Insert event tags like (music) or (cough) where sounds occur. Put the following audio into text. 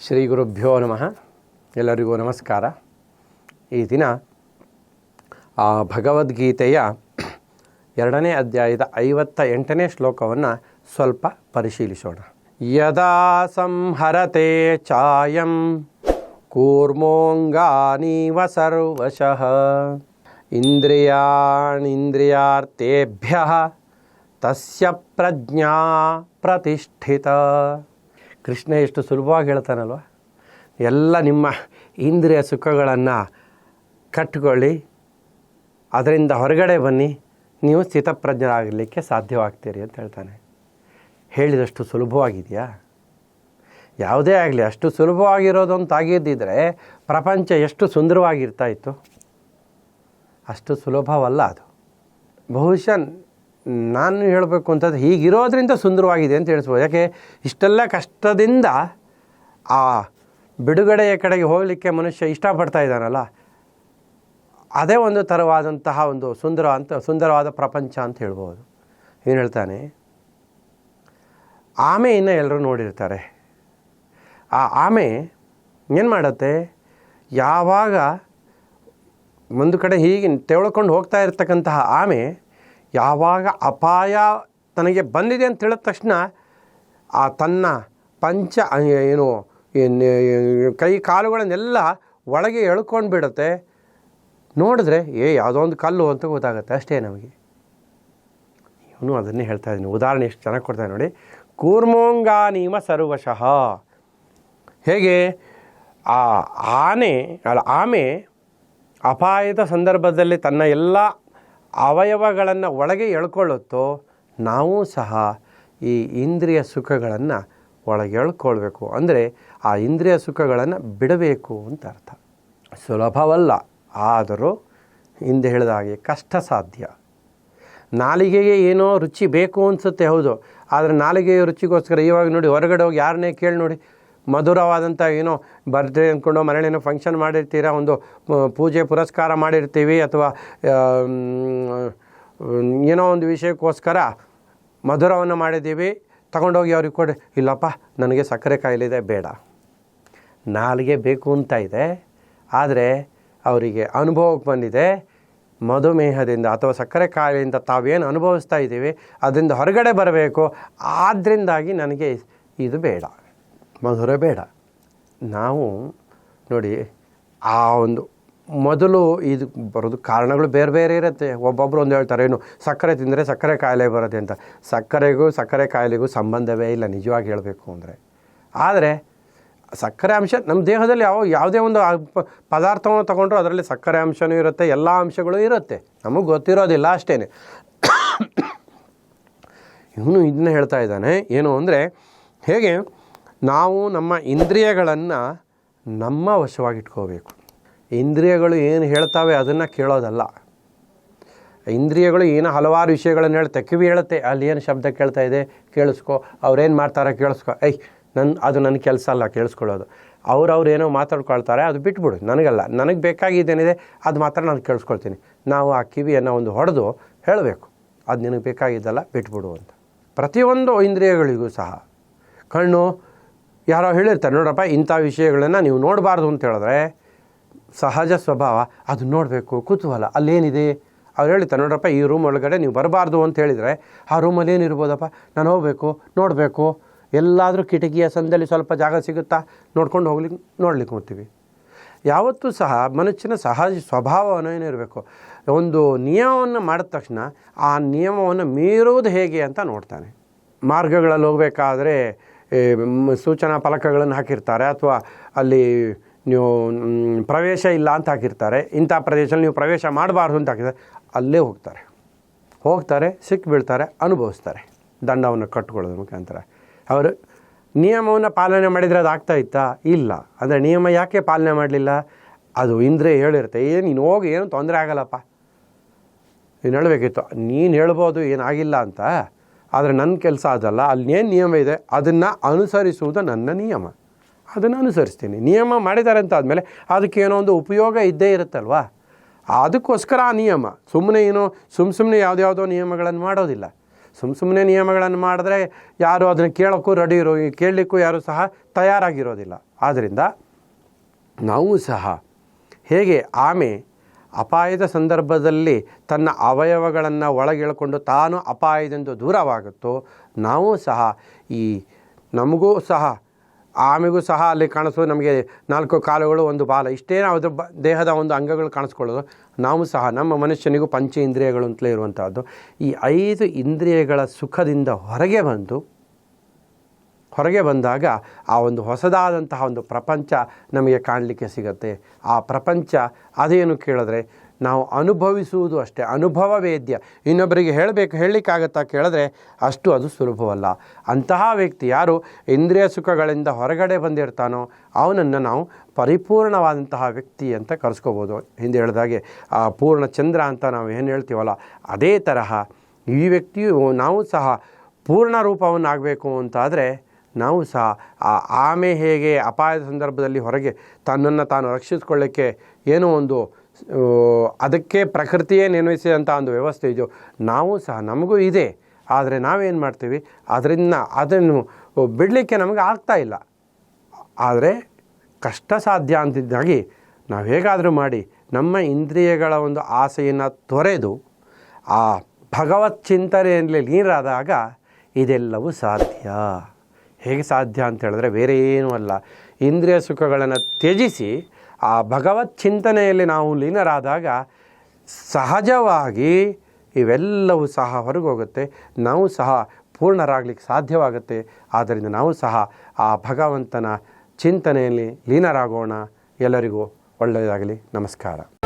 ಶ್ರೀ ಗುರುಭ್ಯೋ ನಮಃ ಎಲ್ಲರಿಗೂ ನಮಸ್ಕಾರ ಈ ದಿನ ಆ ಭಗವದ್ಗೀತೆಯ ಎರಡನೇ ಅಧ್ಯಾಯದ ಐವತ್ತ ಎಂಟನೇ ಶ್ಲೋಕವನ್ನು ಸ್ವಲ್ಪ ಪರಿಶೀಲಿಸೋಣ ಯದಾ ಸಂಹರತೆ ಚಾಯಂ ಕೂರ್ಮೋಂಗಾನೀವ ಸರ್ವಶಃ ಇಂದ್ರಿಯಾಣಿಂದ್ರಿಯಾರ್ಥೇಭ್ಯ ತಸ್ಯ ಪ್ರಜ್ಞಾ ಪ್ರತಿಷ್ಠಿತ ಕೃಷ್ಣ ಎಷ್ಟು ಸುಲಭವಾಗಿ ಹೇಳ್ತಾನಲ್ವ? ಎಲ್ಲ ನಿಮ್ಮ ಇಂದ್ರಿಯ ಸುಖಗಳನ್ನು ಕಟ್ಕೊಳ್ಳಿ. ಅದರಿಂದ ಹೊರಗಡೆ ಬನ್ನಿ. ನೀವು ಸ್ಥಿತಪ್ರಜ್ಞರಾಗಲಿಕ್ಕೆ ಸಾಧ್ಯವಾಗ್ತೀರಿ ಅಂತ ಹೇಳ್ತಾನೆ. ಹೇಳಿದಷ್ಟು ಸುಲಭವಾಗಿದೆಯಾ? ಯಾವುದೇ ಆಗಲಿ, ಅಷ್ಟು ಸುಲಭವಾಗಿರೋದು ಅಂತ ಆಗಿದ್ದಿದ್ರೆ ಪ್ರಪಂಚ ಎಷ್ಟು ಸುಂದರವಾಗಿರ್ತಾ ಇತ್ತು? ಅಷ್ಟು ಸುಲಭವಲ್ಲ ಅದು. ಬಹುಶಃ ನಾನು ಹೇಳಬೇಕು ಅಂತಂದ್ರೆ ಹೀಗಿರೋದ್ರಿಂದ ಸುಂದರವಾಗಿದೆ ಅಂತ ಹೇಳಿಸ್ಬೋದು ಯಾಕೆ? ಇಷ್ಟೆಲ್ಲ ಕಷ್ಟದಿಂದ ಆ ಬಿಡುಗಡೆಯ ಕಡೆಗೆ ಹೋಗಲಿಕ್ಕೆ ಮನುಷ್ಯ ಇಷ್ಟಪಡ್ತಾ ಇದ್ದಾನಲ್ಲ? ಅದೇ ಒಂದು ಥರವಾದಂತಹ ಒಂದು ಸುಂದರ ಅಂತ, ಸುಂದರವಾದ ಪ್ರಪಂಚ ಅಂತ ಹೇಳ್ಬೋದು. ಏನು ಹೇಳ್ತಾನೆ? ಆಮೆಯನ್ನು ಎಲ್ಲರೂ ನೋಡಿರ್ತಾರೆ. ಆ ಆಮೆ ಏನು ಮಾಡತ್ತೆ? ಯಾವಾಗ ಒಂದು ಕಡೆ ಹೀಗೆ ತೆವಳ್ಕೊಂಡು ಹೋಗ್ತಾ ಇರ್ತಕ್ಕಂತಹ ಆಮೆ ಯಾವಾಗ ಅಪಾಯ ತನಗೆ ಬಂದಿದೆ ಅಂತ ಹೇಳಿದ ತಕ್ಷಣ ಆ ತನ್ನ ಪಂಚ ಏನು ಕೈ ಕಾಲುಗಳನ್ನೆಲ್ಲ ಒಳಗೆ ಎಳ್ಕೊಂಡು ಬಿಡುತ್ತೆ. ನೋಡಿದ್ರೆ, ಏ, ಯಾವುದೋ ಒಂದು ಕಲ್ಲು ಅಂತ ಗೊತ್ತಾಗುತ್ತೆ ಅಷ್ಟೇ ನಮಗೆ. ಇವನು ಅದನ್ನೇ ಹೇಳ್ತಾ ಇದ್ದೀನಿ. ಉದಾಹರಣೆ ಎಷ್ಟು ಚೆನ್ನಾಗಿ ಕೊಡ್ತಾನೆ ನೋಡಿ. ಕೂರ್ಮೋಂಗಾನೀಮ ಸರ್ವಶಃ. ಹೇಗೆ? ಆ ಆನೆ, ಅಲ್ಲ, ಆಮೆ ಅಪಾಯದ ಸಂದರ್ಭದಲ್ಲಿ ತನ್ನ ಎಲ್ಲ ಅವಯವಗಳನ್ನು ಒಳಗೆ ಎಳ್ಕೊಳ್ಳುತ್ತೋ, ನಾವು ಸಹ ಈ ಇಂದ್ರಿಯ ಸುಖಗಳನ್ನು ಒಳಗೆ ಎಳ್ಕೊಳ್ಬೇಕು. ಅಂದರೆ ಆ ಇಂದ್ರಿಯ ಸುಖಗಳನ್ನು ಬಿಡಬೇಕು ಅಂತ ಅರ್ಥ. ಸುಲಭವಲ್ಲ, ಆದರೂ ಹಿಂದೆ ಹೇಳಿದ ಹಾಗೆ ಕಷ್ಟ ಸಾಧ್ಯ ನಾಲಿಗೆಗೆ ಏನೋ ರುಚಿ ಬೇಕು ಅನಿಸುತ್ತೆ, ಹೌದು. ಆದರೆ ನಾಲಿಗೆಯ ರುಚಿಗೋಸ್ಕರ, ಇವಾಗ ನೋಡಿ ಹೊರಗಡೆ ಹೋಗಿ ಯಾರನ್ನೇ ಕೇಳಿ ನೋಡಿ ಮಧುರವಾದಂಥ ಏನೋ ಬರ್ತ್ಡೇ ಅಂದ್ಕೊಂಡು ಮನೇಲೇನೋ ಫಂಕ್ಷನ್ ಮಾಡಿರ್ತೀರಾ? ಒಂದು ಪೂಜೆ ಪುರಸ್ಕಾರ ಮಾಡಿರ್ತೀವಿ ಅಥವಾ ಏನೋ ಒಂದು ವಿಷಯಕ್ಕೋಸ್ಕರ ಮಧುರವನ್ನು ಮಾಡಿದ್ದೀವಿ. ತಗೊಂಡೋಗಿ ಅವ್ರಿಗೆ ಕೊಡಿ. ಇಲ್ಲಪ್ಪ, ನನಗೆ ಸಕ್ಕರೆ ಕಾಯಿಲೆ ಇದೆ ಬೇಡ. ನಾಲಿಗೆ ಬೇಕು ಅಂತ ಇದೆ. ಆದರೆ ಅವರಿಗೆ ಅನುಭವಕ್ಕೆ ಬಂದಿದೆ. ಮಧುಮೇಹದಿಂದ ಅಥವಾ ಸಕ್ಕರೆ ಕಾಯಿಲೆಯಿಂದ ತಾವೇನು ಅನುಭವಿಸ್ತಾ ಇದ್ದೀವಿ, ಅದರಿಂದ ಹೊರಗಡೆ ಬರಬೇಕು. ಆದ್ದರಿಂದಾಗಿ ನನಗೆ ಇದು ಬೇಡ. ಮಧುರ ಬೇಡ. ನಾವು ನೋಡಿ, ಆ ಒಂದು ಮೊದಲು ಇದು ಬರೋದು ಕಾರಣಗಳು ಬೇರೆ ಬೇರೆ ಇರುತ್ತೆ. ಒಬ್ಬೊಬ್ಬರು ಒಂದು ಹೇಳ್ತಾರೆ, ಏನು, ಸಕ್ಕರೆ ತಿಂದರೆ ಸಕ್ಕರೆ ಕಾಯಿಲೆ ಬರುತ್ತೆ ಅಂತ. ಸಕ್ಕರೆಗೂ ಸಕ್ಕರೆ ಕಾಯಿಲೆಗೂ ಸಂಬಂಧವೇ ಇಲ್ಲ, ನಿಜವಾಗಿ ಹೇಳಬೇಕು ಅಂದರೆ. ಆದರೆ, ಸಕ್ಕರೆ ಅಂಶ ನಮ್ಮ ದೇಹದಲ್ಲಿ ಯಾವ, ಯಾವುದೇ ಒಂದು ಪದಾರ್ಥವನ್ನು ತಗೊಂಡ್ರು ಅದರಲ್ಲಿ ಸಕ್ಕರೆ ಅಂಶವೂ ಇರುತ್ತೆ, ಎಲ್ಲ ಅಂಶಗಳು ಇರುತ್ತೆ. ನಮಗೆ ಗೊತ್ತಿರೋದಿಲ್ಲ ಅಷ್ಟೇ (coughs) ಇವನು ಇದನ್ನ ಹೇಳ್ತಾ ಇದ್ದಾನೆ, ಏನು ಅಂದರೆ, ಹೇಗೆ ನಾವು ನಮ್ಮ ಇಂದ್ರಿಯಗಳನ್ನು ನಮ್ಮ ವಶವಾಗಿಟ್ಕೋಬೇಕು. ಇಂದ್ರಿಯಗಳು ಏನು ಹೇಳ್ತಾವೆ ಅದನ್ನು ಕೇಳೋದಲ್ಲ. ಇಂದ್ರಿಯಗಳು ಏನು ಹಲವಾರು ವಿಷಯಗಳನ್ನು ಹೇಳುತ್ತೆ ಕಿವಿ ಹೇಳುತ್ತೆ ಅಲ್ಲಿ ಏನು ಶಬ್ದ ಕೇಳ್ತಾ ಇದೆ ಕೇಳಿಸ್ಕೊ, ಅವ್ರೇನು ಮಾಡ್ತಾರೆ ಕೇಳಿಸ್ಕೊ. ಐ ನನ್ನ ಅದು ನನ್ನ ಕೆಲಸ ಅಲ್ಲ ಕೇಳಿಸ್ಕೊಳ್ಳೋದು. ಅವ್ರವ್ರು ಏನೋ ಮಾತಾಡ್ಕೊಳ್ತಾರೆ, ಅದು ಬಿಟ್ಬಿಡು, ನನಗಲ್ಲ. ನನಗೆ ಬೇಕಾಗಿದ್ದೇನಿದೆ, ಅದು ಮಾತ್ರ ನಾನು ಕೇಳಿಸ್ಕೊಳ್ತೀನಿ. ನಾವು ಆ ಕಿವಿಯನ್ನು ಒಂದು ಹೊಡೆದು ಹೇಳಬೇಕು. ಅದು ನಿನಗೆ ಬೇಕಾಗಿದ್ದಲ್ಲ, ಬಿಟ್ಬಿಡು ಅಂತ. ಪ್ರತಿಯೊಂದು ಇಂದ್ರಿಯಗಳಿಗೂ ಸಹ. ಕಣ್ಣು ಯಾರೋ ಹೇಳಿರ್ತಾರೆ, ನೋಡ್ರಪ್ಪ, ಇಂಥ ವಿಷಯಗಳನ್ನು ನೀವು ನೋಡಬಾರ್ದು ಅಂತ ಹೇಳಿದ್ರೆ ಸಹಜ ಸ್ವಭಾವ, ಅದು ನೋಡಬೇಕು, ಕುತೂಹಲ, ಅಲ್ಲೇನಿದೆ? ಅವ್ರು ಹೇಳ್ತಾರೆ ನೋಡ್ರಪ್ಪ, ಈ ರೂಮ್ ಒಳಗಡೆ ನೀವು ಬರಬಾರ್ದು ಅಂತ ಹೇಳಿದರೆ ಆ ರೂಮಲ್ಲಿ ಏನಿರ್ಬೋದಪ್ಪ? ನಾನು ಹೋಗಬೇಕು, ನೋಡಬೇಕು. ಎಲ್ಲಾದರೂ ಕಿಟಕಿಯ ಸಂದಲ್ಲಿ ಸ್ವಲ್ಪ ಜಾಗ ಸಿಗುತ್ತಾ? ನೋಡ್ಕೊಂಡು ಹೋಗ್ಲಿಕ್ಕೆ ನೋಡ್ಲಿಕ್ಕೆ ಹೋಗ್ತೀವಿ. ಯಾವತ್ತೂ ಸಹ ಮನುಷ್ಯನ ಸಹಜ ಸ್ವಭಾವವನ್ನು ಏನಿರಬೇಕು ಒಂದು ನಿಯಮವನ್ನು ಮಾಡಿದ ತಕ್ಷಣ ಆ ನಿಯಮವನ್ನು ಮೀರುವುದು ಹೇಗೆ ಅಂತ ನೋಡ್ತಾನೆ. ಮಾರ್ಗಗಳಲ್ಲಿ ಹೋಗಬೇಕಾದ್ರೆ ಸೂಚನಾ ಫಲಕಗಳನ್ನು ಹಾಕಿರ್ತಾರೆ ಅಥವಾ ಅಲ್ಲಿ ನೀವು ಪ್ರವೇಶ ಇಲ್ಲ ಅಂತ ಹಾಕಿರ್ತಾರೆ. ಇಂಥ ಪ್ರದೇಶದಲ್ಲಿ ನೀವು ಪ್ರವೇಶ ಮಾಡಬಾರ್ದು ಅಂತ ಹಾಕಿದ್ದಾರೆ ಅಲ್ಲೇ ಹೋಗ್ತಾರೆ. ಹೋಗ್ತಾರೆ ಸಿಕ್ಕಿ ಬೀಳ್ತಾರೆ ಅನುಭವಿಸ್ತಾರೆ. ದಂಡವನ್ನು ಕಟ್ಕೊಳ್ಳೋದ್ರ ಮುಖಾಂತರ. ಅವರು ನಿಯಮವನ್ನು ಪಾಲನೆ ಮಾಡಿದರೆ ಅದು ಆಗ್ತಾ ಇತ್ತಾ? ಇಲ್ಲ. ಅಂದರೆ ನಿಯಮ ಯಾಕೆ ಪಾಲನೆ ಮಾಡಲಿಲ್ಲ? ಅದು ಇಂದ್ರೆ ಹೇಳಿರುತ್ತೆ. ಏನು ನೀನು ಹೋಗಿ, ಏನು ತೊಂದರೆ ಆಗಲ್ಲಪ್ಪ. ನೀನು ಹೇಳಬೇಕಿತ್ತು ನೀನು ಹೇಳ್ಬೋದು, ಏನಾಗಿಲ್ಲ ಅಂತ. ಆದರೆ ನನ್ನ ಕೆಲಸ ಅದಲ್ಲ, ಅಲ್ಲಿ ಏನು ನಿಯಮ ಇದೆ, ಅದನ್ನು ಅನುಸರಿಸುವುದು ನನ್ನ ನಿಯಮ. ಅದನ್ನು ಅನುಸರಿಸ್ತೀನಿ. ನಿಯಮ ಮಾಡಿದ್ದಾರೆ ಅಂತ ಆದಮೇಲೆ ಅದಕ್ಕೆ ಏನೋ ಒಂದು ಉಪಯೋಗ ಇದ್ದೇ ಇರುತ್ತಲ್ವಾ? ಅದಕ್ಕೋಸ್ಕರ ಆ ನಿಯಮ. ಸುಮ್ಮನೆ ಏನೋ ಸುಮ್ಮ ಸುಮ್ಮನೆ ಯಾವುದ್ಯಾವುದೋ ನಿಯಮಗಳನ್ನು ಮಾಡೋದಿಲ್ಲ. ಸುಮ್ಮ ಸುಮ್ಮನೆ ನಿಯಮಗಳನ್ನು ಮಾಡಿದ್ರೆ ಯಾರು ಅದನ್ನು ಕೇಳೋಕ್ಕೂ ರೆಡಿ ಇರೋ, ಕೇಳಲಿಕ್ಕೂ ಯಾರೂ ಸಹ ತಯಾರಾಗಿರೋದಿಲ್ಲ. ಆದ್ದರಿಂದ ನಾವು ಸಹ ಹೇಗೆ ಆಮೆ ಅಪಾಯದ ಸಂದರ್ಭದಲ್ಲಿ ತನ್ನ ಅವಯವಗಳನ್ನು ಒಳಗೆಳ್ಕೊಂಡು ತಾನು ಅಪಾಯದಿಂದ ದೂರವಾಗುತ್ತೋ, ನಾವು ಸಹ ಈ ನಮಗೂ ಸಹ, ಆಮೆಗೂ ಸಹ ಅಲ್ಲಿ ಕಾಣಿಸೋದು ನಮಗೆ ನಾಲ್ಕು ಕಾಲುಗಳು, ಒಂದು ಬಾಲ, ಇಷ್ಟೇ ಅದ್ರ ಬ, ದೇಹದ ಒಂದು ಅಂಗಗಳು ಕಾಣಿಸ್ಕೊಳ್ಳೋದು. ನಾವು ಸಹ ನಮ್ಮ ಮನುಷ್ಯನಿಗೂ ಪಂಚ ಇಂದ್ರಿಯಗಳು ಅಂತಲೇ ಇರುವಂಥದ್ದು ಈ ಐದು ಇಂದ್ರಿಯಗಳ ಸುಖದಿಂದ ಹೊರಗೆ ಬಂದು ಹೊರಗೆ ಬಂದಾಗ ಆ ಒಂದು ಹೊಸದಾದಂತಹ ಒಂದು ಪ್ರಪಂಚ ನಮಗೆ ಕಾಣಲಿಕ್ಕೆ ಸಿಗತ್ತೆ. ಆ ಪ್ರಪಂಚ ಅದೇನು ಕೇಳಿದ್ರೆ ನಾವು ಅನುಭವಿಸುವುದು ಅಷ್ಟೇ. ಅನುಭವ ವೇದ್ಯ. ಇನ್ನೊಬ್ಬರಿಗೆ ಹೇಳಬೇಕು, ಹೇಳಲಿಕ್ಕಾಗತ್ತಾ ಕೇಳಿದ್ರೆ ಅಷ್ಟು ಅದು ಸುಲಭವಲ್ಲ. ಅಂತಹ ವ್ಯಕ್ತಿ ಯಾರು ಇಂದ್ರಿಯ ಸುಖಗಳಿಂದ ಹೊರಗಡೆ ಬಂದಿರ್ತಾನೋ ಅವನನ್ನು ನಾವು ಪರಿಪೂರ್ಣವಾದಂತಹ ವ್ಯಕ್ತಿ ಅಂತ ಕರೆಸ್ಕೋಬೋದು. ಹಿಂದೆ ಹೇಳಿದಾಗೆ ಆ ಪೂರ್ಣ ಚಂದ್ರ ಅಂತ ನಾವು ಏನು ಹೇಳ್ತೀವಲ್ಲ, ಅದೇ ತರಹ ಈ ವ್ಯಕ್ತಿಯು ನಾವು ಸಹ ಪೂರ್ಣ ರೂಪವನ್ನಾಗಬೇಕು ಅಂತಾದರೆ ನಾವು ಸಹ ಆ ಆಮೆ ಹೇಗೆ ಅಪಾಯದ ಸಂದರ್ಭದಲ್ಲಿ ಹೊರಗೆ ತನ್ನನ್ನು ತಾನು ರಕ್ಷಿಸಿಕೊಳ್ಳೋಕ್ಕೆ ಏನೋ ಒಂದು ಅದಕ್ಕೆ ಪ್ರಕೃತಿಯೇ ನಿರ್ಮಿಸಿದಂಥ ಒಂದು ವ್ಯವಸ್ಥೆ ಇದೆಯೋ ನಾವು ಸಹ ನಮಗೂ ಇದೆ. ಆದರೆ ನಾವೇನು ಮಾಡ್ತೀವಿ? ಅದರಿಂದ ಅದನ್ನು ಬಿಡಲಿಕ್ಕೆ ನಮಗೆ ಆಗ್ತಾ ಇಲ್ಲ. ಆದರೆ ಕಷ್ಟ ಸಾಧ್ಯ ಅಂತಿದ್ದಾಗಿ ನಾವು ಹೇಗಾದರೂ ಮಾಡಿ ನಮ್ಮ ಇಂದ್ರಿಯಗಳ ಒಂದು ಆಸೆಯನ್ನು ತೊರೆದು ಆ ಭಗವತ್ ಚಿಂತನೆಯಲ್ಲಿ ನೀರಾದಾಗ ಇದೆಲ್ಲವೂ ಸಾಧ್ಯ. ಹೇಗೆ ಸಾಧ್ಯ ಅಂತ ಹೇಳಿದ್ರೆ ಬೇರೆ ಏನೂ ಅಲ್ಲ. ಇಂದ್ರಿಯ ಸುಖಗಳನ್ನು ತ್ಯಜಿಸಿ ಆ ಭಗವತ್ ಚಿಂತನೆಯಲ್ಲಿ ನಾವು ಲೀನರಾದಾಗ ಸಹಜವಾಗಿ ಇವೆಲ್ಲವೂ ಸಹ ಹೊರಗೋಗುತ್ತೆ. ನಾವು ಸಹ ಪೂರ್ಣರಾಗಲಿಕ್ಕೆ ಸಾಧ್ಯವಾಗುತ್ತೆ. ಆದ್ದರಿಂದ ನಾವು ಸಹ ಆ ಭಗವಂತನ ಚಿಂತನೆಯಲ್ಲಿ ಲೀನರಾಗೋಣ. ಎಲ್ಲರಿಗೂ ಒಳ್ಳೆಯದಾಗಲಿ. ನಮಸ್ಕಾರ.